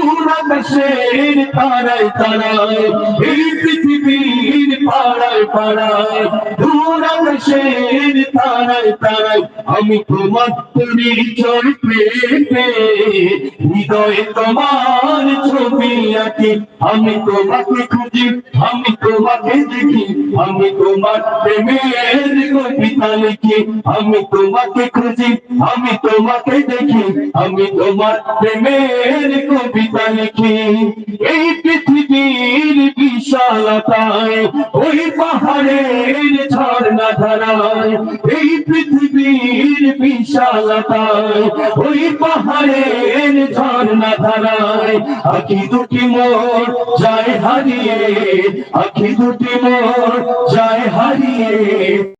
দূর আকাশের তারায় তারায় এই পৃথিবীর পাড়ায় পাড়ায় দূর আকাশের তারায় তারায় আমি তোমার পরিচয় পেতে হৃদয়ে তোমার ছবি আঁকি আমি তোমাকে খুঁজি আমি তোমাকে দেখি আমি তোমার প্রেমের কবিতা লিখি আমি তোমাকে খুঁজি আমি তোমাকে দেখি আমি তোমার প্রেমের কবিতা এই পৃথিবীর বিশালতায়, ওই পাহাড়ের ঝর্ণা ধারায় এই পৃথিবীর বিশালতায়, ওই পাহাড়ের ঝর্ণা ধারায় আখি দুটি মোর যায় হারিয়ে, আখি দুটি মোর যায় হারিয়ে।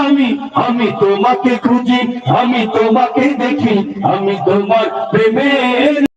বিশ্বজামি আমি তোমাকে খুঁজি আমি তোমাকে দেখি আমি তোমার প্রেমের